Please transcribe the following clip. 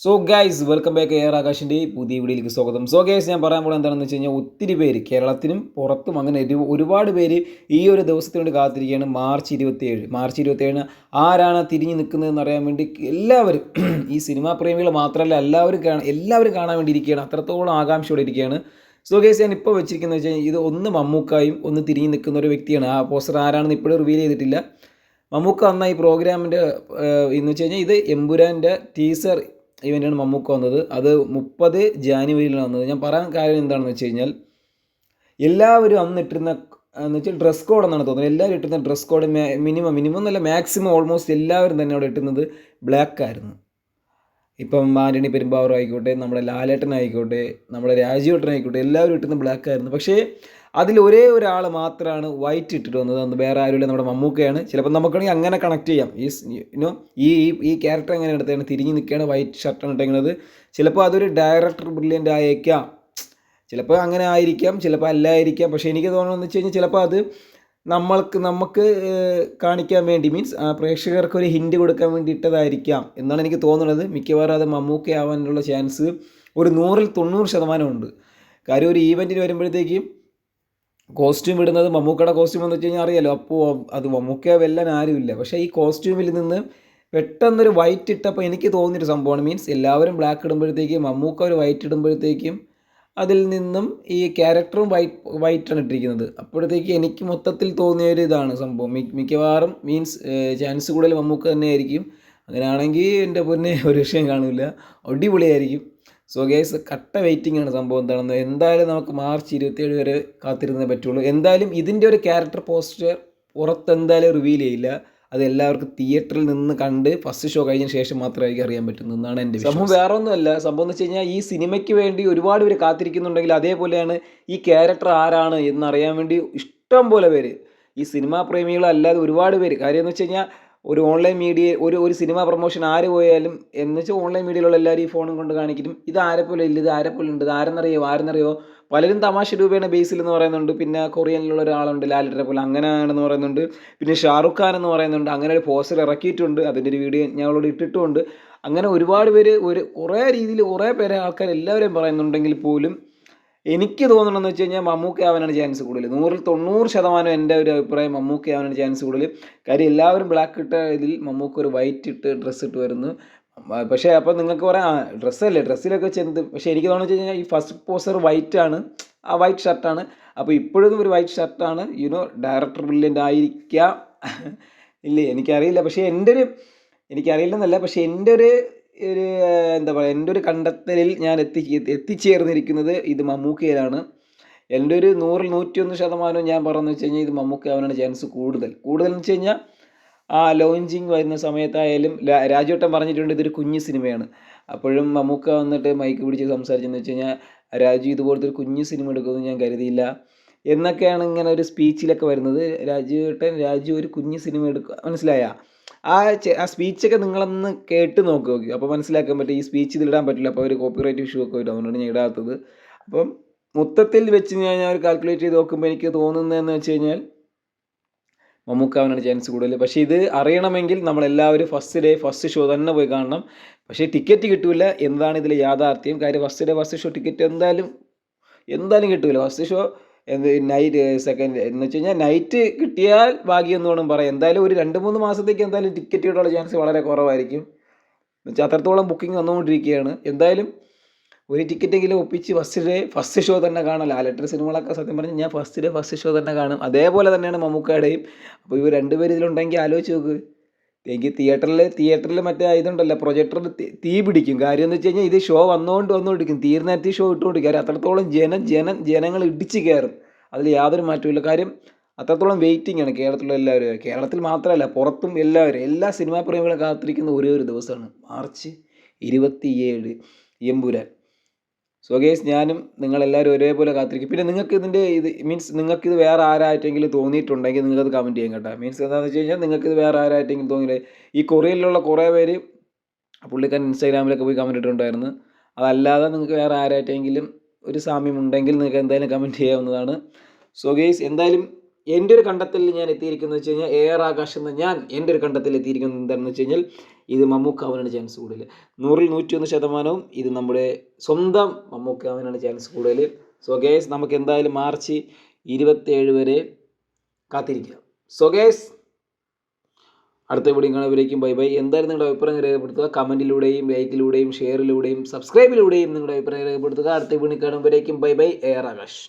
So guys welcome back air ആകാശിന്റെ പുതിയ വീഡിയോയിലേക്ക് സ്വാഗതം. സോ ഗൈസ് ഞാൻ പറയാൻ പോകുന്നത് എന്താണെന്ന് വെച്ച് കഴിഞ്ഞാൽ ഒത്തിരി പേര് കേരളത്തിനും പുറത്തും അങ്ങനെ ഒരു- ഒരുപാട് പേര് ഈ ഒരു ദിവസത്തിന് വേണ്ടി കാത്തിരിക്കുകയാണ്. മാർച്ച് ഇരുപത്തിയേഴ്. മാർച്ച് ഇരുപത്തിയേഴിന് ആരാണ് തിരിഞ്ഞ് നിൽക്കുന്നതെന്ന് അറിയാൻ വേണ്ടി എല്ലാവരും ഈ സിനിമാ പ്രേമികൾ മാത്രമല്ല എല്ലാവരും കാണാൻ എല്ലാവരും കാണാൻ വേണ്ടി ഇരിക്കുകയാണ്. അത്രത്തോളം ആകാംക്ഷയോടെ ഇരിക്കുകയാണ്. സോ ഗൈസ് ഞാൻ ഇപ്പോൾ വെച്ചിരിക്കുന്നത് വെച്ച് കഴിഞ്ഞാൽ ഇത് ഒന്ന് മമ്മൂക്കായും ഒന്ന് തിരിഞ്ഞ് നിൽക്കുന്ന ഒരു വ്യക്തിയാണ്. ആ പോസ്റ്റർ ആരാണെന്ന് ഇപ്പോഴും റിവീൽ ചെയ്തിട്ടില്ല. മമ്മൂക്ക വന്ന ഈ പ്രോഗ്രാമിന്റെ എന്ന് വെച്ച് കഴിഞ്ഞാൽ ഇത് എമ്പുരാന്റെ ടീസർ ഇവന്റാണ് മമ്മൂക്ക വന്നത്. അത് മുപ്പത് ജാനുവരിയിലാണ് വന്നത്. ഞാൻ പറയാൻ കാര്യം എന്താണെന്ന് വെച്ച് കഴിഞ്ഞാൽ എല്ലാവരും അന്ന് ഇട്ടിരുന്ന എന്ന് വെച്ചാൽ ഡ്രസ് കോഡ് എന്നാണ് തോന്നുന്നത്. എല്ലാവരും ഇട്ടുന്ന ഡ്രസ് കോഡ് മിനിമം മിനിമം എന്നല്ല മാക്സിമം ഓൾമോസ്റ്റ് എല്ലാവരും തന്നെ അവിടെ ഇട്ടുന്നത് ബ്ലാക്ക് ആയിരുന്നു. ഇപ്പം ആന്റണി പെരുമ്പാവൂർ ആയിക്കോട്ടെ നമ്മുടെ ലാലേട്ടൻ ആയിക്കോട്ടെ നമ്മുടെ രാജീവേട്ടൻ ആയിക്കോട്ടെ എല്ലാവരും ഇട്ടുന്ന ബ്ലാക്ക് ആയിരുന്നു. പക്ഷേ അതിൽ ഒരേ ഒരാൾ മാത്രമാണ് വൈറ്റ് ഇട്ടിട്ട് വന്നത്. അന്ന് വേറെ ആരുമില്ല നമ്മുടെ മമ്മൂക്കയാണ്. ചിലപ്പോൾ നമുക്കാണെങ്കിൽ അങ്ങനെ കണക്ട് ചെയ്യാം. ഈ യുനോ ഈ ഈ ക്യാരക്ടർ എങ്ങനെ എടുത്താണ് തിരിഞ്ഞ് നിൽക്കുകയാണ് വൈറ്റ് ഷർട്ടാണ് ഇട്ടിരിക്കുന്നത് ചിലപ്പോൾ അതൊരു ഡയറക്ടർ ബ്രില്യന്റ് ആയേക്കാം. ചിലപ്പോൾ അങ്ങനെ ആയിരിക്കാം ചിലപ്പോൾ അല്ലായിരിക്കാം പക്ഷേ എനിക്ക് തോന്നണമെന്ന് വെച്ച് കഴിഞ്ഞാൽ ചിലപ്പോൾ അത് നമ്മൾക്ക് നമുക്ക് കാണിക്കാൻ വേണ്ടി മീൻസ് പ്രേക്ഷകർക്ക് ഒരു ഹിൻഡ് കൊടുക്കാൻ വേണ്ടി ഇട്ടതായിരിക്കാം എന്നാണ് എനിക്ക് തോന്നുന്നത്. മിക്കവാറും അത് മമ്മൂക്ക ആവാനുള്ള ചാൻസ് ഒരു നൂറിൽ തൊണ്ണൂറ് ശതമാനമുണ്ട്. കാര്യം ഒരു ഈവന്റിന് വരുമ്പോഴത്തേക്കും കോസ്റ്റ്യൂം ഇടുന്നത് മമ്മൂക്കയുടെ കോസ്റ്റ്യൂം എന്ന് വെച്ച് കഴിഞ്ഞാൽ അറിയാലോ അപ്പോൾ അത് മമ്മൂക്ക വെല്ലാൻ ആരുമില്ല. പക്ഷേ ഈ കോസ്റ്റ്യൂമിൽ നിന്ന് പെട്ടെന്നൊരു വൈറ്റ് ഇട്ടപ്പോൾ എനിക്ക് തോന്നിയൊരു സംഭവമാണ്. മീൻസ് എല്ലാവരും ബ്ലാക്ക് ഇടുമ്പോഴത്തേക്കും മമ്മൂക്ക ഒരു വൈറ്റ് ഇടുമ്പോഴത്തേക്കും അതിൽ നിന്നും ഈ ക്യാരക്ടറും വൈറ്റ് വൈറ്റാണ് ഇട്ടിരിക്കുന്നത്. അപ്പോഴത്തേക്ക് എനിക്ക് മൊത്തത്തിൽ തോന്നിയ ഒരു ഇതാണ് സംഭവം. മിക്കവാറും മീൻസ് ചാൻസ് കൂടുതൽ മമ്മൂക്ക തന്നെയായിരിക്കും. അങ്ങനെയാണെങ്കിൽ എന്റെ പൊന്നെ ഒരു വിഷയം കാണില്ല അടിപൊളിയായിരിക്കും. സോ ഗേസ് കട്ട വെയിറ്റിംഗ് ആണ് സംഭവം എന്താണെന്ന്. എന്തായാലും നമുക്ക് മാർച്ച് ഇരുപത്തിയേഴ് വരെ കാത്തിരുന്നേ പറ്റുള്ളൂ. എന്തായാലും ഇതിന്റെ ഒരു ക്യാരക്ടർ പോസ്റ്റർ പുറത്ത് എന്തായാലും റിവീൽ ചെയ്യില്ല. അത് എല്ലാവർക്കും തിയേറ്ററിൽ നിന്ന് കണ്ട് ഫസ്റ്റ് ഷോ കഴിഞ്ഞ ശേഷം മാത്രമായിരിക്കും അറിയാൻ പറ്റുന്നതെന്നാണ് എന്റെ സംഭവം വേറെ ഒന്നുമല്ല സംഭവം എന്ന് വെച്ച് കഴിഞ്ഞാൽ ഈ സിനിമയ്ക്ക് വേണ്ടി ഒരുപാട് പേര് കാത്തിരിക്കുന്നുണ്ടെങ്കിൽ അതേപോലെയാണ് ഈ ക്യാരക്ടർ ആരാണ് എന്നറിയാൻ വേണ്ടി ഇഷ്ടം പോലെ പേര്. ഈ സിനിമാ പ്രേമികളല്ലാതെ ഒരുപാട് പേര്. കാര്യം എന്ന് വെച്ച് കഴിഞ്ഞാൽ ഒരു ഓൺലൈൻ മീഡിയ ഒരു ഒരു സിനിമ പ്രൊമോഷൻ ആര് പോയാലും എന്ന് വെച്ചാൽ ഓൺലൈൻ മീഡിയയിലുള്ള എല്ലാവരും ഈ ഫോണും കൊണ്ട് കാണിക്കും ഇത് ആരെ പോലെ ഇല്ല ഇത് ആരെ പോലെ ഉണ്ട് ആരെന്നറിയോ ആരെന്നറിയോ? പലരും തമാശ രൂപേണ ബേസിൽ എന്ന് പറയുന്നുണ്ട്. പിന്നെ കൊറിയനിലുള്ള ഒരാളുണ്ട് ലാലിനെ പോലെ അങ്ങനെയാണെന്ന് പറയുന്നുണ്ട്. പിന്നെ ഷാറുഖ് ഖാൻ എന്ന് പറയുന്നുണ്ട്. അങ്ങനെ ഒരു പോസ്റ്റർ ഇറക്കിയിട്ടുണ്ട്. അതിന്റെ ഒരു വീഡിയോ ഞങ്ങളോട് ഇട്ടിട്ടുണ്ട്. അങ്ങനെ ഒരുപാട് പേര് ഒരു കുറേ രീതിയിൽ കുറേ പേരെ ആൾക്കാർ എല്ലാവരെയും പറയുന്നുണ്ടെങ്കിൽ പോലും എനിക്ക് തോന്നണമെന്ന് വെച്ച് കഴിഞ്ഞാൽ മമ്മൂക്ക ആവാനാണ് ചാൻസ് കൂടുതൽ. നൂറിൽ തൊണ്ണൂറ് ശതമാനം എന്റെ ഒരു അഭിപ്രായം മമ്മൂക്ക ആവാനാണ് ചാൻസ് കൂടുതൽ. കാര്യം എല്ലാവരും ബ്ലാക്ക് ഇട്ട ഇതിൽ മമ്മൂക്ക ഒരു വൈറ്റ് ഇട്ട് ഡ്രസ്സ് ഇട്ട് വരുന്നു. പക്ഷേ അപ്പോൾ നിങ്ങൾക്ക് പറയാം ഡ്രസ്സല്ലേ ഡ്രസ്സിലൊക്കെ ചെന്ത് പക്ഷേ എനിക്ക് തോന്നുന്നു വെച്ച് കഴിഞ്ഞാൽ ഈ ഫസ്റ്റ് പോസർ വൈറ്റ് ആണ്. ആ വൈറ്റ് ഷർട്ടാണ് അപ്പോൾ ഇപ്പോഴും ഒരു വൈറ്റ് ഷർട്ടാണ് യുനോ ഡയറക്ടർ ബ്രില്യന്റ് ആയിരിക്കാം. ഇല്ലേ? എനിക്കറിയില്ല. പക്ഷേ എന്റെ ഒരു എനിക്കറിയില്ലെന്നല്ല. പക്ഷേ എന്റെ ഒരു ഒരു എന്താ പറയുക എന്റെ ഒരു കണ്ടെത്തലിൽ ഞാൻ എത്തി എത്തിച്ചേർന്നിരിക്കുന്നത് ഇത് മമ്മൂക്കയിലാണ്. എന്റെ ഒരു നൂറിൽ നൂറ്റിയൊന്ന് ശതമാനം ഞാൻ പറഞ്ഞു വെച്ച് കഴിഞ്ഞാൽ ഇത് മമ്മൂക്ക ആവാനാണ് ചാൻസ് കൂടുതൽ. കൂടുതൽ എന്ന് വെച്ച് കഴിഞ്ഞാൽ ആ ലോഞ്ചിങ് വരുന്ന സമയത്തായാലും രാജുവട്ടം പറഞ്ഞിട്ടുണ്ട് ഇതൊരു കുഞ്ഞു സിനിമയാണ്. അപ്പോഴും മമ്മൂക്ക വന്നിട്ട് മൈക്ക് പിടിച്ച് സംസാരിച്ചെന്ന് വെച്ച് കഴിഞ്ഞാൽ രാജു ഇതുപോലത്തെ ഒരു കുഞ്ഞു സിനിമ എടുക്കുമെന്ന് ഞാൻ കരുതിയില്ല. എന്നൊക്കെയാണ് ഇങ്ങനെ ഒരു സ്പീച്ചിലൊക്കെ വരുന്നത്. രാജുവേട്ടൻ രാജു ഒരു കുഞ്ഞു സിനിമ എടുക്കുക മനസ്സിലായ? ആ ആ സ്പീച്ചൊക്കെ നിങ്ങളൊന്ന് കേട്ട് നോക്കി നോക്കി. അപ്പോൾ മനസ്സിലാക്കാൻ പറ്റും ഈ സ്പീച്ച് ഇതിലിടാൻ പറ്റില്ല. അപ്പോൾ ഒരു കോപ്പിറൈറ്റ് ഇഷ്യൂ ഒക്കെ വരും അതുകൊണ്ടാണ് ഞാൻ ഇടാത്തത്. അപ്പം മൊത്തത്തിൽ വെച്ച് ഞാൻ ഞാൻ ഒരു കാൽക്കുലേറ്റ് ചെയ്ത് നോക്കുമ്പോൾ എനിക്ക് തോന്നുന്നതെന്ന് വെച്ച് കഴിഞ്ഞാൽ മമ്മൂക്കാവനാണ് ചാൻസ് കൂടുതൽ പക്ഷേ ഇത് അറിയണമെങ്കിൽ നമ്മളെല്ലാവരും ഫസ്റ്റ് ഡേ ഫസ്റ്റ് ഷോ തന്നെ പോയി കാണണം. പക്ഷേ ടിക്കറ്റ് കിട്ടില്ല എന്താണ് ഇതിലെ യാഥാർത്ഥ്യം? കാര്യം first day first show ticket എന്തായാലും എന്തായാലും കിട്ടില്ല ഫസ്റ്റ് ഷോ എന്ത് നൈറ്റ് സെക്കൻഡ് എന്ന് വെച്ച് കഴിഞ്ഞാൽ നൈറ്റ് കിട്ടിയാൽ ഭാഗ്യം എന്ന് വേണം പറയാം എന്തായാലും ഒരു രണ്ട് മൂന്ന് മാസത്തേക്ക് എന്തായാലും ടിക്കറ്റ് കിട്ടാനുള്ള ചാൻസ് വളരെ കുറവായിരിക്കും. എന്നുവെച്ചാൽ അത്രത്തോളം ബുക്കിംഗ് വന്നുകൊണ്ടിരിക്കുകയാണ്. എന്തായാലും ഒരു ടിക്കറ്റെങ്കിലും ഒപ്പിച്ച് ഫസ്റ്റ് ഡേ ഫസ്റ്റ് ഷോ തന്നെ കാണാം. ലാലറ്റർ സിനിമകളൊക്കെ സത്യം പറഞ്ഞാൽ ഞാൻ ഫസ്റ്റ് ഡേ ഫസ്റ്റ് ഷോ തന്നെ കാണും. അതേപോലെ തന്നെയാണ് മമ്മൂക്കയുടെയും. അപ്പോൾ ഇവർ രണ്ടുപേരും ഇതിലുണ്ടെങ്കിൽ ആലോചിച്ച് നോക്ക്. എനിക്ക് തിയേറ്ററിൽ തിയേറ്ററിൽ മറ്റേ ഇതുണ്ടല്ലോ പ്രൊജക്ടറിൽ തീ പിടിക്കും. കാര്യം എന്ന് വെച്ച് കഴിഞ്ഞാൽ ഇത് ഷോ വന്നുകൊണ്ട് വന്നുകൊണ്ടിരിക്കും തീർന്നേരത്തി ഷോ ഇട്ടുകൊണ്ടിരിക്കും കാര്യം അത്രത്തോളം ജനം ജനം ജനങ്ങൾ ഇടിച്ച് കയറും. അതിൽ യാതൊരു മാറ്റമില്ല കാര്യം അത്രത്തോളം വെയിറ്റിംഗ് ആണ് കേരളത്തിലുള്ള എല്ലാവരും. കേരളത്തിൽ മാത്രമല്ല പുറത്തും എല്ലാവരും എല്ലാ സിനിമാ പ്രേമികളും കാത്തിരിക്കുന്ന ഒരേ ഒരു ദിവസമാണ്. മാർച്ച് ഇരുപത്തിയേഴ് എമ്പുരാൻ. സോ ഗേസ് ഞാനും നിങ്ങളെല്ലാവരും ഒരേപോലെ കാത്തിരിക്കും. പിന്നെ നിങ്ങൾക്ക് ഇതിന്റെ ഇത് മീൻസ് നിങ്ങൾക്ക് ഇത് വേറെ ആരായിട്ടെങ്കിലും തോന്നിയിട്ടുണ്ടെങ്കിൽ നിങ്ങൾക്കത് കമന്റ് ചെയ്യാം കേട്ടോ. മീൻസ് എന്താണെന്ന് വെച്ച് കഴിഞ്ഞാൽ നിങ്ങൾക്ക് ഇത് വേറെ ആരായിട്ടെങ്കിലും തോന്നിയില്ലേ? ഈ കൊറിയയിലുള്ള കുറേ പേര് പുള്ളിക്കാരൻ ഇൻസ്റ്റാഗ്രാമിലൊക്കെ പോയി കമന്റ് ഇട്ടിട്ടുണ്ടായിരുന്നു. അതല്ലാതെ നിങ്ങൾക്ക് വേറെ ആരായിട്ടെങ്കിലും ഒരു സാമ്യം ഉണ്ടെങ്കിൽ നിങ്ങൾക്ക് എന്തായാലും കമന്റ് ചെയ്യാവുന്നതാണ്. സോ ഗേസ് എന്തായാലും എന്റെ ഒരു കണ്ടെത്തലിൽ ഞാൻ എത്തിയിരിക്കുന്നത് വെച്ച് കഴിഞ്ഞാൽ എയർ ആകാശ് എന്ന ഞാൻ എന്റെ ഒരു കണ്ടെത്തലിൽ എത്തിയിരിക്കുന്നത് എന്താണെന്ന് വെച്ച് കഴിഞ്ഞാൽ ഇത് മമ്മൂക്കാവനാണ് ചാൻസ് കൂടുതൽ. നൂറിൽ നൂറ്റിയൊന്ന് ശതമാനവും ഇത് നമ്മുടെ സ്വന്തം മമ്മൂക്കാവനാണ് ചാൻസ് കൂടുതൽ. സോ ഗേസ് നമുക്ക് എന്തായാലും മാർച്ച് ഇരുപത്തേഴ് വരെ കാത്തിരിക്കാം. സോ ഗേസ് അടുത്ത വീഡിയോ കാണുമ്പോഴേക്കും ബൈ ബൈ എന്തായാലും നിങ്ങളുടെ അഭിപ്രായം രേഖപ്പെടുത്തുക. കമന്റിലൂടെയും ലൈക്കിലൂടെയും ഷെയറിലൂടെയും സബ്സ്ക്രൈബിലൂടെയും നിങ്ങളുടെ അഭിപ്രായം രേഖപ്പെടുത്തുക. അടുത്ത വീഡിയോ കാണുമ്പോഴേക്കും ബൈ ബൈ എയർ ആകാശ്.